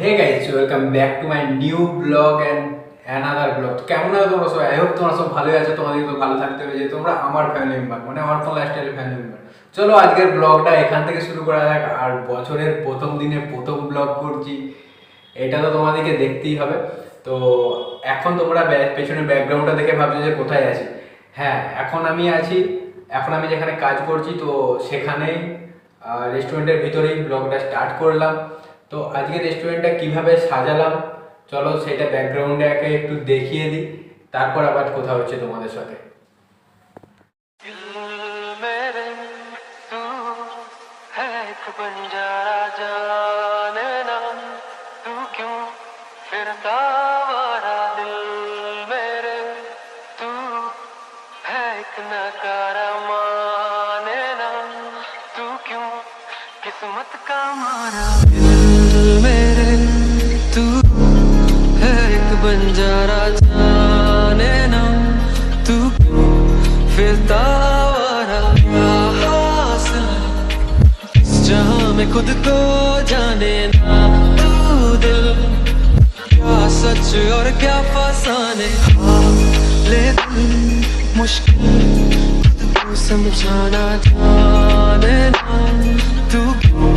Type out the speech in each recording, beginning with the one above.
Hey guys welcome back to my new vlog and another vlog কেমন আছো তোমরা সবাই? আই হোপ তোমরা সব ভালোই আছো, তোমাদের তো ভালো থাকতে হবে যে তোমরা আমার ফ্যামিলি মেম্বার মানে আমার ফোন লাইফস্টাইলের ফ্যামিলি মেম্বার চলো আজকের ব্লগটা এখান থেকে শুরু করা যাক, আর বছরের প্রথম দিনে প্রথম ব্লগ করছি, এটা তো তোমাদেরকে দেখতেই হবে। তো এখন তোমরা পেছনের ব্যাকগ্রাউন্ডটা দেখে ভাবছ যে কোথায় আছি। হ্যাঁ এখন আমি আছি, এখন আমি যেখানে কাজ করছি, তো সেখানেই রেস্টুরেন্টের ভিতরেই ব্লগটা স্টার্ট করলাম। তো আজকে রেস্টুরেন্টটা কীভাবে সাজালাম? চলো সেটা ব্যাকগ্রাউন্ডে একে একটু দেখিয়ে দিই, তারপর আবার কথা হচ্ছে তোমাদের সাথে। में खुद को जाने ना। तू दिल, क्या सच और क्या फसाने। ले मुश्किल, खुद को समझाना जाने ना। तू क्यों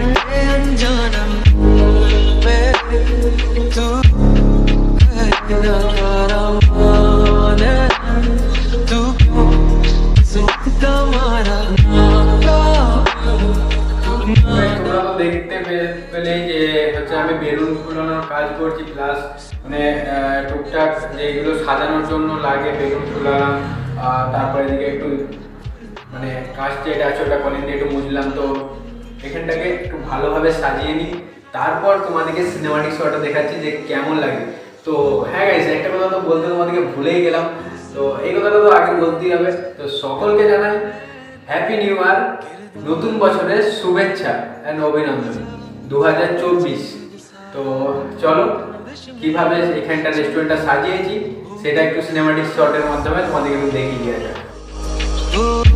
जाना अनजाना? প্লাস মানে টুকটাক যেগুলো সাজানোর জন্য লাগে বেলুন ফুলালাম আর তারপরে এদিকে একটু মানে কাজ যেটা আছে, ওটা কলিং দিয়ে একটু মুছলাম তো, এখানটাকে একটু ভালোভাবে সাজিয়ে নিই। তারপর তোমাদেরকে সিনেমাটিক শোটা দেখাচ্ছি যে কেমন লাগে। তো হ্যাঁ গাইস একটা কথা তো বলতে তোমাদেরকে ভুলেই গেলাম। তো, এই কথাটা তো আগে বলতেই হবে। তো, সকলকে জানাই হ্যাপি নিউ ইয়ার নতুন বছরের শুভেচ্ছা অ্যান্ড অভিনন্দন। দু হাজার চব্বিশ। তো, চলো কীভাবে এখানটা রেস্টুরেন্টটা সাজিয়েছি সেটা একটু সিনেমাটিক শটের মাধ্যমে তোমাদেরকে একটু দেখিয়ে দেওয়া যাক।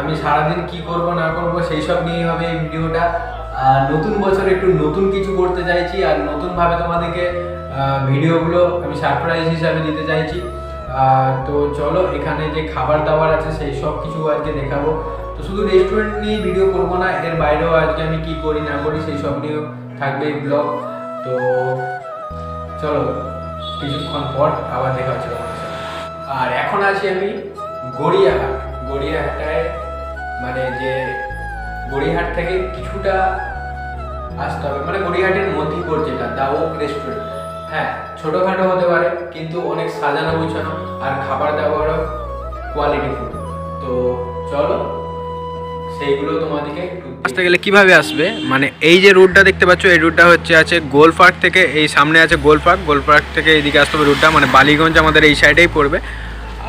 আমি সারাদিন কি করব, না করব সেই সব নিয়েই হবে এই ভিডিওটা। আর নতুন বছরে একটু নতুন কিছু করতে চাইছি, আর নতুনভাবে তোমাদেরকে ভিডিওগুলো আমি সারপ্রাইজ হিসাবে দিতে চাইছি। তো চলো, এখানে যে খাবার দাবার আছে, সেই সব কিছু আজকে দেখাবো। তো শুধু রেস্টুরেন্ট নিয়ে ভিডিও করব না, এর বাইরেও আজকে আমি কি করি, না করি, সেই সব নিয়েও থাকবে এই ব্লগ তো চলো, কিছুক্ষণ পর আবার দেখা হচ্ছে আর এখন আছি আমি গড়িয়াহাট। গড়িয়াহাটায় মানে যে গড়িয়াহাট থেকে কিছুটা আসতে হবে। মানে গড়িয়াহাটের মধ্যেই পড়ছে এটা দাওক রেস্টুরেন্ট হ্যাঁ ছোটোখাটো হতে পারে, কিন্তু অনেক সাজানো গুছানো আর খাবার দাবারও কোয়ালিটি ফুড তো চলো, সেইগুলো তোমাদেরকে আসতে গেলে কীভাবে আসবে? মানে এই যে রুটটা দেখতে পাচ্ছ, এই রুটটা হচ্ছে আছে গোল পার্ক থেকে, এই সামনে আছে গোল পার্ক গোল পার্ক থেকে এইদিকে আসতে হবে রুটটা মানে বালিগঞ্জ আমাদের এই সাইডেই পড়বে।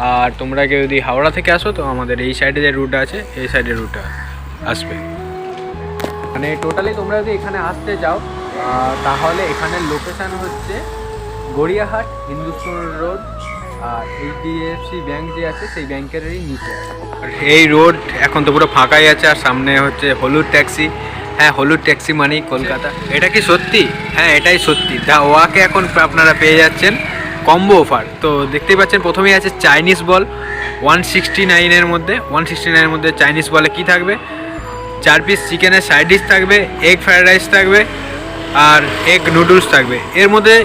আর তোমরা কেউ যদি হাওড়া থেকে আসো, তো আমাদের এই সাইডে যে রুটটা আছে, এই সাইডের রুটটা আসবে। মানে টোটালি তোমরা যদি এখানে আসতে যাও তাহলে এখানের লোকেশান হচ্ছে গড়িয়াহাট হিন্দুস্তান রোড আর এইচডিএফসি ব্যাংক যে আছে, সেই ব্যাংকেরই নিচে আর এই রোড এখন তো পুরো ফাঁকাই আছে, আর সামনে হচ্ছে হলুদ ট্যাক্সি হ্যাঁ হলুদ ট্যাক্সি মানেই কলকাতা। এটা কি সত্যি? হ্যাঁ এটাই সত্যি। দা ওয়াকে এখন আপনারা পেয়ে যাচ্ছেন। কম্বো অফার তো দেখতেই পাচ্ছেন, প্রথমেই আছে চাইনিজ বল ওয়ান সিক্সটি নাইনের মধ্যে ওয়ান সিক্সটি নাইনের মধ্যে চাইনিজ বলে কি থাকবে? চার পিস চিকেনের সাইড ডিশ থাকবে এগ ফ্রাইড রাইস থাকবে, আর এগ নুডলস থাকবে। এর মধ্যে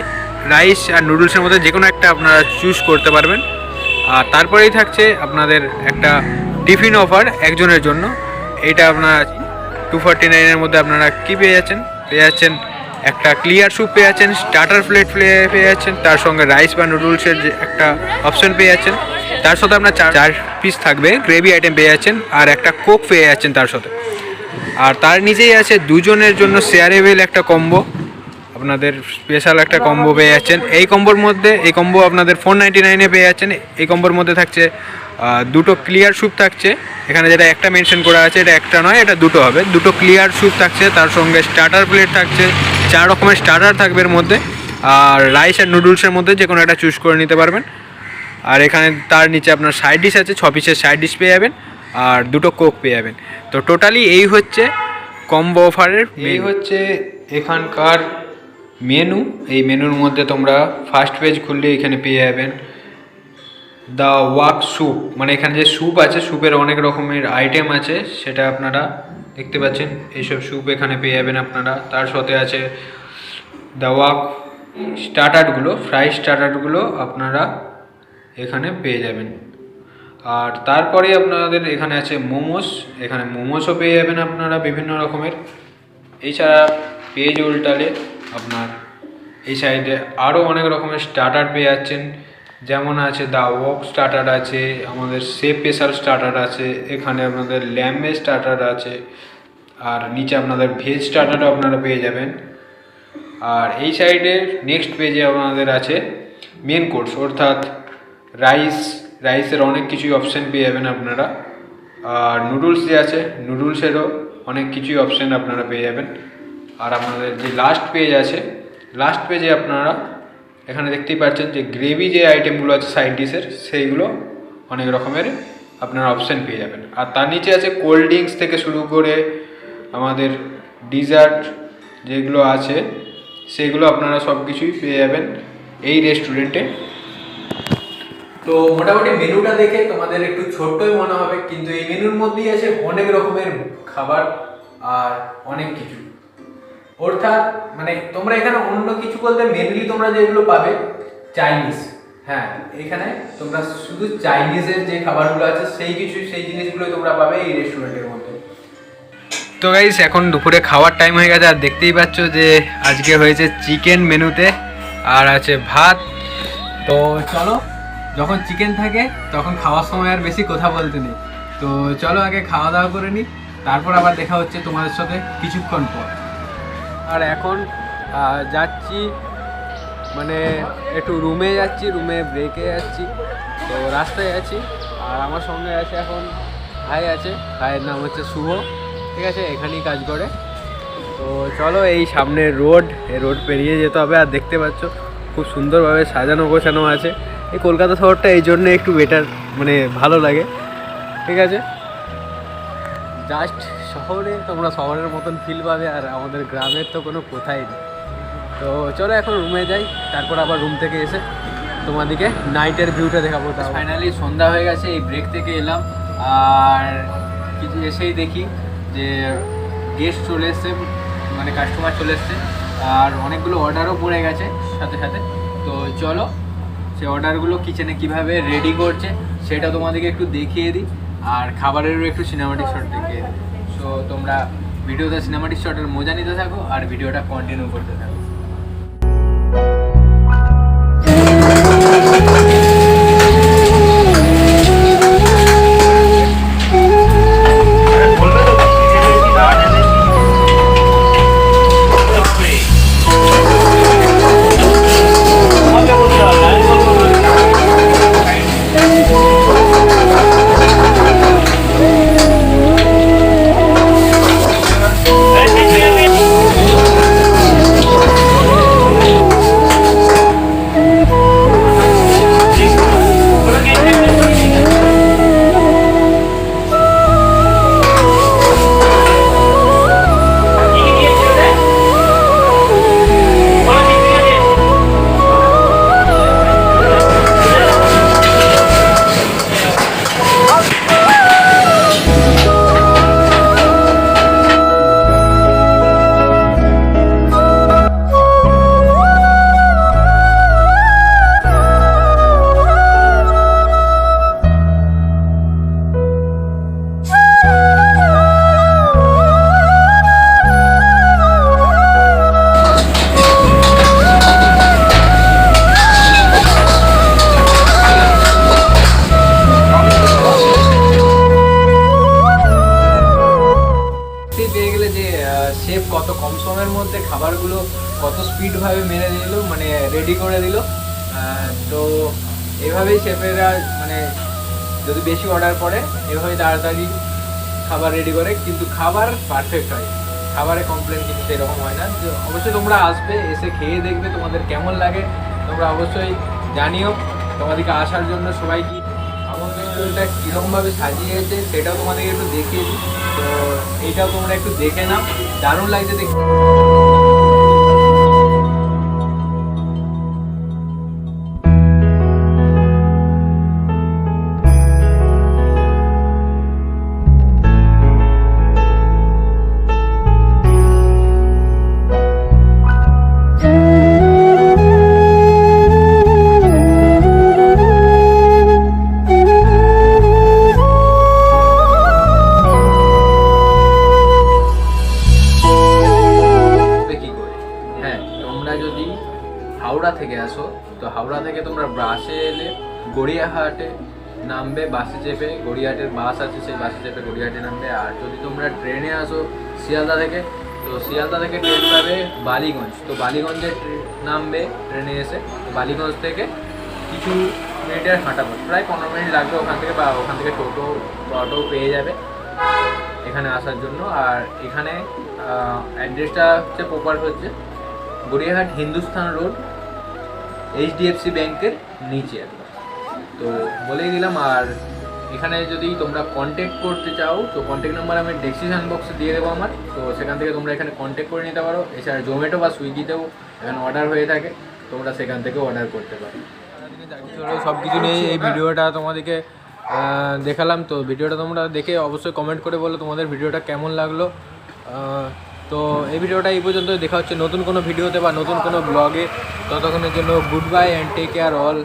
রাইস আর নুডলসের মধ্যে যে কোনো একটা আপনারা চুজ করতে পারবেন। আর তারপরেই থাকছে আপনাদের একটা টিফিন অফার একজনের জন্য। এইটা আপনার টু ফর্টি নাইনের মধ্যে আপনারা কী পেয়ে যাচ্ছেন? পেয়ে যাচ্ছেন একটা ক্লিয়ার স্যুপ পেয়ে যাচ্ছেন স্টার্টার প্লেট পেয়ে যাচ্ছেন তার সঙ্গে রাইস বা নুডলসের যে একটা অপশন পেয়ে যাচ্ছেন তার সাথে আপনার চার চার পিস থাকবে গ্রেভি আইটেম পেয়ে যাচ্ছেন আর একটা কোক পেয়ে যাচ্ছেন তার সাথে। আর তার নিচেই আছে, দুজনের জন্য শেয়ারেবেল একটা কম্বো আপনাদের স্পেশাল একটা কম্বো পেয়ে যাচ্ছেন এই কম্বোর মধ্যে, এই কম্বো আপনাদের ফোর নাইনটি নাইনে পেয়ে যাচ্ছেন এই কম্বোর মধ্যে থাকছে দুটো ক্লিয়ার স্যুপ থাকছে। এখানে যেটা একটা মেনশন করা আছে, এটা একটা নয়, এটা দুটো হবে। দুটো ক্লিয়ার স্যুপ থাকছে, তার সঙ্গে স্টার্টার প্লেট থাকছে, চার রকমের স্টার্টার থাকবে এর মধ্যে। আর রাইস আর নুডলসের মধ্যে যে কোনো একটা চুজ করে নিতে পারবেন। আর এখানে তার নিচে আপনার সাইড ডিশ আছে, ছ পিসের সাইড ডিশ পেয়ে যাবেন, আর দুটো কোক পেয়ে যাবেন। তো টোটালি এই হচ্ছে কম্বো অফারের এই হচ্ছে এখানকার মেনু এই মেনুর মধ্যে তোমরা ফার্স্ট পেজ খুললে এখানে পেয়ে যাবেন। দ্য ওয়াক স্যুপ মানে এখানে যে স্যুপ আছে স্যুপের অনেক রকমের আইটেম আছে, সেটা আপনারা দেখতে পাচ্ছেন। এইসব স্যুপ এখানে পেয়ে যাবেন আপনারা। তার সাথে আছে দ্য ওয়াক স্টার্টারগুলো ফ্রাই স্টার্টারগুলো আপনারা এখানে পেয়ে যাবেন। আর তারপরে আপনাদের এখানে আছে মোমোস। এখানে মোমোসও পেয়ে যাবেন আপনারা বিভিন্ন রকমের। এছাড়া পেজ উল্টালে আপনার এই সাইডে আরও অনেক রকমের স্টার্টার পেয়ে যাচ্ছেন। যেমন আছে দা ওয়াক স্টার্টার আছে, আমাদের সে স্পেশাল স্টার্টার আছে, এখানে আপনাদের ল্যাম্বে স্টার্টার আছে, আর নিচে আপনাদের ভেজ স্টার্টারও আপনারা পেয়ে যাবেন। আর এই সাইডে নেক্সট পেজে আপনাদের আছে মেন কোর্স অর্থাৎ রাইস রাইসের অনেক কিছুই অপশান পেয়ে যাবেন আপনারা। আর নুডলস যে আছে নুডলসেরও অনেক কিছুই অপশান আপনারা পেয়ে যাবেন। আর আপনাদের যে লাস্ট পেজ আছে লাস্ট পেজে আপনারা এখানে দেখতেই পাচ্ছেন যে গ্রেভি যে আইটেমগুলো আছে সাইড ডিশের সেইগুলো অনেক রকমের আপনারা অপশান পেয়ে যাবেন। আর তার নিচে আছে কোল্ড ড্রিঙ্কস থেকে শুরু করে আমাদের ডিজার্ট যেগুলো আছে, সেগুলো আপনারা সব কিছুই পেয়ে যাবেন এই রেস্টুরেন্টে তো মোটামুটি মেনুটা দেখে তোমাদের একটু ছোট্টই মনে হবে, কিন্তু এই মেনুর মধ্যেই আছে অনেক রকমের খাবার আর অনেক কিছু। অর্থাৎ মানে তোমরা এখানে অন্য কিছু বলতে মেনলি তোমরা যেগুলো পাবে চাইনিজ হ্যাঁ এখানে তোমরা শুধু চাইনিজের যে খাবারগুলো আছে, সেই কিছু, সেই জিনিসগুলোই তোমরা পাবে এই রেস্টুরেন্টের মধ্যে। তো গাইস এখন দুপুরে খাওয়ার টাইম হয়ে গেছে, আর দেখতেই পাচ্ছ যে আজকে হয়েছে চিকেন মেনুতে, আর আছে ভাত। তো চলো, যখন চিকেন থাকে, তখন খাওয়ার সময় আর বেশি কথা বলতে নেই। তো চলো আগে খাওয়া দাওয়া করে নিই তারপর আবার দেখা হচ্ছে তোমাদের সাথে কিছুক্ষণ পর। আর এখন যাচ্ছি মানে একটু রুমে যাচ্ছি রুমে ব্রেকে যাচ্ছি। তো রাস্তায় আছি, আর আমার সঙ্গে আছে এখন ভাই আছে। ভাইয়ের নাম হচ্ছে শুভ, ঠিক আছে? এখানেই কাজ করে। তো চলো এই সামনের রোড এই রোড পেরিয়ে যেতে হবে। আর দেখতে পাচ্ছ, খুব সুন্দরভাবে সাজানো গোছানো আছে। এই কলকাতা শহরটা এই জন্য একটু বেটার মানে ভালো লাগে, ঠিক আছে? জাস্ট শহরে তোমরা শহরের মতন ফিল পাবে আর আমাদের গ্রামের তো কোনো কোথাই নেই। তো চলো এখন রুমে যাই, তারপর আবার রুম থেকে এসে তোমাদেরকে নাইটের ভিউটা দেখাবো তা ফাইনালি সন্ধ্যা হয়ে গেছে, এই ব্রেক থেকে এলাম। আর কিছু এসেই দেখি যে গেস্ট চলে এসছে মানে কাস্টমার চলে এসছে। আর অনেকগুলো অর্ডারও পড়ে গেছে সাথে সাথে। তো চলো সে অর্ডারগুলো কিচেনে কীভাবে রেডি করছে, সেটা তোমাদেরকে একটু দেখিয়ে দিই। আর খাবারেরও একটু সিনেমাটিক শট দেখিয়ে দিই। সো তোমরা ভিডিওতে সিনেমাটিক শটের মজা নিতে থাকো আর ভিডিওটা কন্টিনিউ করতে থাকো। যদি বেশি অর্ডার করে এভাবেই তাড়াতাড়ি খাবার রেডি করে, কিন্তু খাবার পারফেক্ট হয়। খাবারে কমপ্লেন কিন্তু সেরকম হয় না। অবশ্যই তোমরা আসবে, এসে খেয়ে দেখবে তোমাদের কেমন লাগে। তোমরা অবশ্যই জানিও। তোমাদেরকে আসার জন্য সবাই কি আমন্ত্রণটা কীরকমভাবে সাজিয়েছে, সেটাও তোমাদেরকে একটু দেখিয়ে দিই। তো এইটাও তোমরা একটু দেখে নাও। দারুণ লাগছে দেখতে। হাওড়া থেকে আসো। তো হাওড়া থেকে তোমরা বাসে এলে গড়িয়াহাটে নামবে বাসে চেপে গড়িয়াহাটের বাস আছে, সেই বাসে চেপে গড়িয়াহাটে নামবে। আর যদি তোমরা ট্রেনে আসো শিয়ালদা থেকে, তো শিয়ালদা থেকে ট্রেন পাবে বালিগঞ্জ। তো বালিগঞ্জে নামবে ট্রেনে এসে। বালিগঞ্জ থেকে কিছু মিনিটের হাঁটা পথ প্রায় পনেরো মিনিট লাগবে ওখান থেকে বা ওখান থেকে টোটো, অটো পেয়ে যাবে এখানে আসার জন্য। আর এখানে অ্যাড্রেসটা হচ্ছে প্রপার হচ্ছে গড়িয়াহাট হিন্দুস্থান রোড এইচডিএফসি ব্যাংকের নিচে একদম তো বলেই দিলাম, আর এখানে যদি তোমরা কন্ট্যাক্ট করতে চাও, তো কন্ট্যাক্ট নাম্বার আমি ডেসক্রিপশন বক্সে দিয়ে দেবো আমার। তো সেখান থেকে তোমরা এখানে কন্ট্যাক্ট করে নিতে পারো। এছাড়া জোম্যাটো বা সুইগিতেও এখানে অর্ডার হয়ে থাকে। তোমরা সেখান থেকেও অর্ডার করতে পারো। সব কিছু নিয়ে এই ভিডিওটা তোমাদেরকে দেখালাম। তো ভিডিওটা তোমরা দেখে অবশ্যই কমেন্ট করে বলো তোমাদের ভিডিওটা কেমন লাগল। তো এই ভিডিওটা এই পর্যন্ত দেখা হচ্ছে নতুন কোনো ভিডিওতে বা নতুন কোনো ব্লগে ততক্ষণের জন্য good bye and take care all